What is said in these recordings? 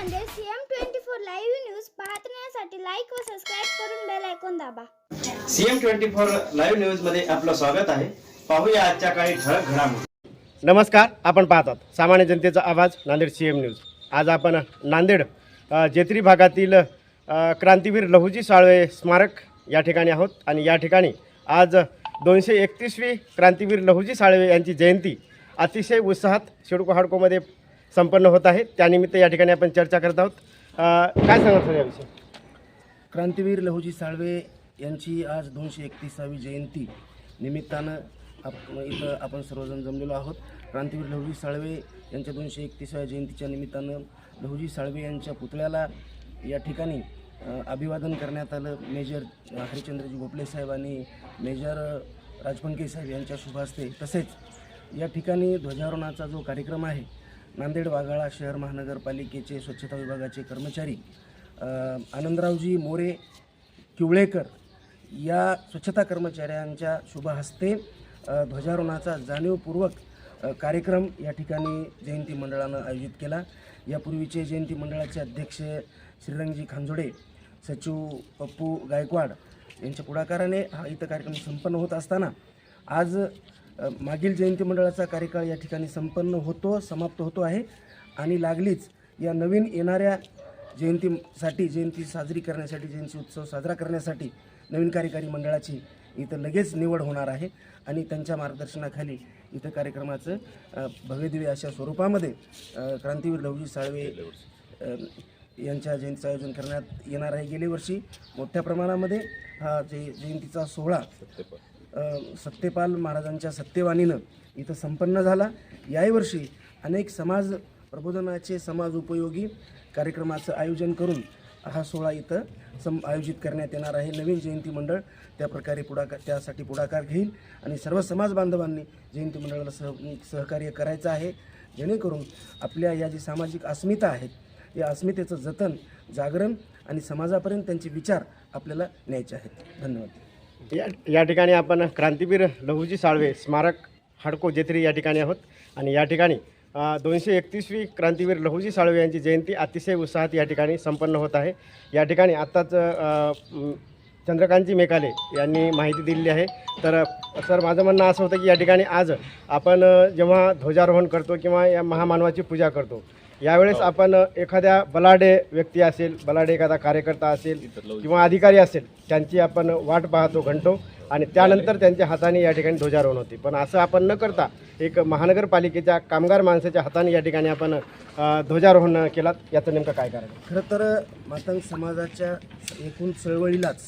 Nanded CM twenty four live news पाहण्यासाठी like व subscribe करून बेल ऐकून दाबा. सीएम ट्वेंटी फोर लाईव्ह न्यूजमध्ये आपलं स्वागत आहे. पाहूया आजच्या काही ठळक घडामोडी. नमस्कार आपण पाहतात. सामान्य जनतेचा आवाज नांदेड सी एम न्यूज आज आपण नांदेड अ, जेत्री भागातील अ, क्रांतीवीर लहुजी साळवे स्मारक या ठिकाणी आहोत. आणि या ठिकाणी आज दोनशे एकतीसवी क्रांतीवीर लहुजी साळवे यांची जयंती. अतिशय उत्साहात शिडको हाडकोमध्ये संपन्न होत आहे. त्यानिमित्त या ठिकाणी आपण चर्चा करत आहोत. काय सांगत सर याविषयी? क्रांतीवीर लहुजी साळवे यांची आज दोनशे एकतीसावी जयंती निमित्तानं आप इथं आपण सर्वजण जमलेलो आहोत. क्रांतीवीर लहुजी साळवे यांच्या दोनशे एकतीसाव्या जयंतीच्या निमित्तानं लहुजी साळवे यांच्या पुतळ्याला या ठिकाणी अभिवादन करण्यात आलं. मेजर हरिचंद्रजी भोपले साहेब आणि मेजर राजपंके साहेब यांच्या शुभ हस्ते तसेच या ठिकाणी ध्वजारोहणाचा जो कार्यक्रम आहे नांदेड वाघाळा शहर महानगरपालिकेचे स्वच्छता विभागाचे कर्मचारी आनंदरावजी मोरे किवळेकर या स्वच्छता कर्मचाऱ्यांच्या शुभ हस्ते ध्वजारोहणाचा जाणीवपूर्वक कार्यक्रम या ठिकाणी जयंती मंडळानं आयोजित केला. यापूर्वीचे जयंती मंडळाचे अध्यक्ष श्रीरंगजी खांजोडे सचिव पप्पू गायकवाड यांच्या पुढाकाराने हा इथं कार्यक्रम संपन्न होत असताना आज मागील जयंती मंडळाचा कार्यकाळ या ठिकाणी संपन्न होतो समाप्त होतो आहे. आणि लागलीच या नवीन येणाऱ्या जयंतीसाठी जयंती साजरी करण्यासाठी जयंती उत्सव साजरा करण्यासाठी नवीन कार्यकारी मंडळाची इथं लगेच निवड होणार आहे. आणि त्यांच्या मार्गदर्शनाखाली इथं कार्यक्रमाचं भव्यदिव्य अशा स्वरूपामध्ये क्रांतीवीर लवजी साळवे यांच्या जयंतीचं आयोजन करण्यात येणार आहे. गेल्या वर्षी मोठ्या प्रमाणामध्ये हा जय जयंतीचा सोहळा सत्यपाल महाराजांच्या सत्यवाणीनं इथं संपन्न झाला. याही वर्षी अनेक समाज प्रबोधनाचे समाज उपयोगी कार्यक्रमाचं आयोजन करून हा सोहळा इथं सम आयोजित करण्यात येणार आहे. नवीन जयंती मंडळ त्या प्रकारे पुढाकार त्यासाठी पुढाकार घेईल आणि सर्व समाज बांधवांनी जयंती मंडळाला सह सहकार्य करायचं आहे. जेणेकरून आपल्या या जी सामाजिक अस्मिता आहेत या अस्मितेचं जतन जागरण आणि समाजापर्यंत त्यांचे विचार आपल्याला न्यायचे आहेत. धन्यवाद. या या ठिकाणी आपण क्रांतीवीर लहूजी साळवे स्मारक हाडको जेत्री या ठिकाणी आहोत. आणि या ठिकाणी दोनशे एकतीसवी क्रांतीवीर लहूजी साळवे यांची जयंती अतिशय उत्साहात या ठिकाणी संपन्न होत आहे. या ठिकाणी आत्ताच चंद्रकांतजी मेकाले यांनी माहिती दिलेली आहे. तर सर माझं म्हणणं असं होतं की या ठिकाणी आज आपण जेव्हा ध्वजारोहण करतो किंवा या महामानवाची पूजा करतो यावेळेस आपण अ, एखाद्या बलाढ्य व्यक्ती असेल बलाढ्य एखादा कार्यकर्ता असेल किंवा अधिकारी असेल त्यांची आपण वाट पाहतो घंटो. आणि त्यानंतर त्यांच्या हाताने या ठिकाणी ध्वजारोहण होते. पण असं आपण न करता एक महानगरपालिकेच्या कामगार माणसाच्या हाताने या ठिकाणी आपण ध्वजारोहण केलात. याचं नेमकं काय कारण? खरं तर मातंग समाजाच्या एकूण चळवळीलाच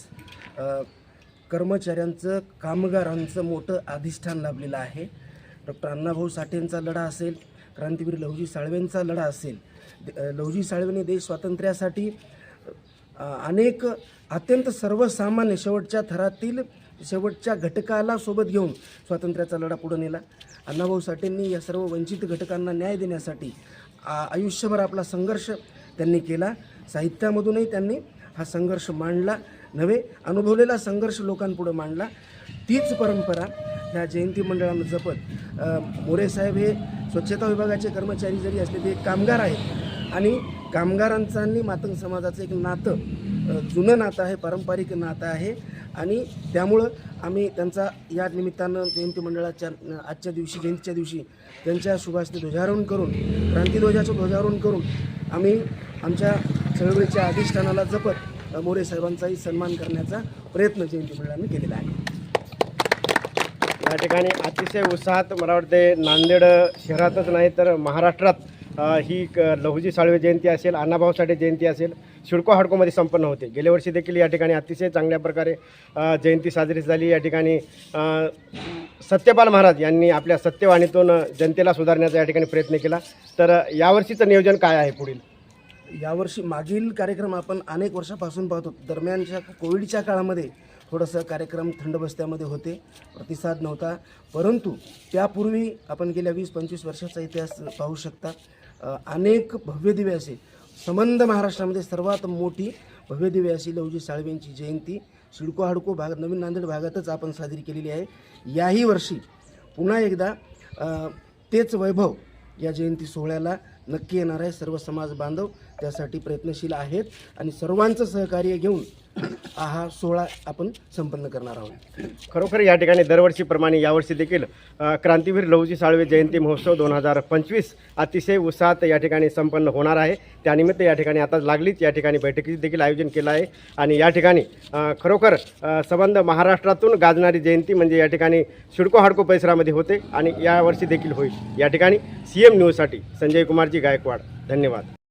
कर्मचाऱ्यांचं कामगारांचं मोठं अधिष्ठान लाभलेलं आहे. डॉक्टर अण्णाभाऊ साठेंचा लढा असेल क्रांतीवीर लहुजी साळवेंचा लढा असेल. लहुजी साळवेने देश स्वातंत्र्यासाठी अनेक अत्यंत सर्वसामान्य शेवटच्या थरातील शेवटच्या घटकाला सोबत घेऊन स्वातंत्र्याचा लढा पुढे नेला. अण्णाभाऊ साठेंनी या सर्व वंचित घटकांना न्याय देण्यासाठी आयुष्यभर आपला संघर्ष त्यांनी केला. साहित्यामधूनही त्यांनी हा संघर्ष मांडला. नव्हे अनुभवलेला संघर्ष लोकांपुढं मांडला. तीच परंपरा ह्या जयंती मंडळानं जपत मोरे साहेब हे स्वच्छता विभागाचे कर्मचारी जरी असले ते कामगार आहेत. आणि कामगारांचं आणि मातंग समाजाचं एक नातं जुनं नातं आहे पारंपरिक नातं आहे. आणि त्यामुळं आम्ही त्यांचा या निमित्तानं जयंती मंडळाच्या आजच्या दिवशी जयंतीच्या दिवशी त्यांच्या शुभास्ते ध्वजारोहण करून क्रांतीध्वजाचं ध्वजारोहण करून आम्ही आमच्या चळवळीच्या अधिष्ठानाला जपत मोरे साहेबांचाही सन्मान करण्याचा प्रयत्न जयंती मंडळाने केलेला आहे. या ठिकाणी अतिशय उत्साहात मला वाटते नांदेड शहरातच नाही तर महाराष्ट्रात ही क लहुजी साळवे जयंती असेल अण्णाभाऊ साठे जयंती असेल शिडको हाडकोमध्ये संपन्न होते. गेल्या वर्षी देखील या ठिकाणी अतिशय चांगल्या प्रकारे जयंती साजरी झाली. या ठिकाणी सत्यपाल महाराज यांनी आपल्या सत्यवाणीतून जनतेला सुधारण्याचा या ठिकाणी प्रयत्न केला. तर यावर्षीचं नियोजन काय आहे पुढील? यावर्षी मागील कार्यक्रम आपण अनेक वर्षापासून पाहतो. दरम्यानच्या कोविडच्या काळामध्ये थोडंसं कार्यक्रम थंड बस्त्यामध्ये होते प्रतिसाद नव्हता. परंतु त्यापूर्वी आपण गेल्या वीस पंचवीस वर्षाचा इतिहास पाहू शकता. अनेक भव्यदिव्य असे. संबंध महाराष्ट्रामध्ये सर्वात मोठी भव्यदिव्य अशी लवजी साळवेंची जयंती. सिडको हाडको भाग नवीन नांदेड भागातच आपण साजरी केलेली आहे. याही वर्षी पुन्हा एकदा तेच वैभव या जयंती सोहळ्याला नक्की येणार आहे. सर्व समाज बांधव त्यासाठी प्रयत्नशील आहेत आणि सर्वांचं सहकार्य घेऊन हा सोहळा आपण संपन्न करणार आहोत. खरोखर या ठिकाणी दरवर्षीप्रमाणे यावर्षी देखील अ, क्रांतीवीर लहुजी साळवे जयंती महोत्सव दोन हजार पंचवीस अतिशय उत्साहात या ठिकाणी संपन्न होणार आहे. त्यानिमित्त या ठिकाणी आता लागलीच या ठिकाणी बैठकीचे देखील आयोजन केलं आहे. आणि या ठिकाणी अ, खरोखर अ, संबंध महाराष्ट्रातून गाजणारी जयंती म्हणजे या ठिकाणी सिडको हाडको परिसरामध्ये होते आणि यावर्षी देखील होईल. या ठिकाणी सी एम न्यूजसाठी संजय कुमारजी गायकवाड. धन्यवाद.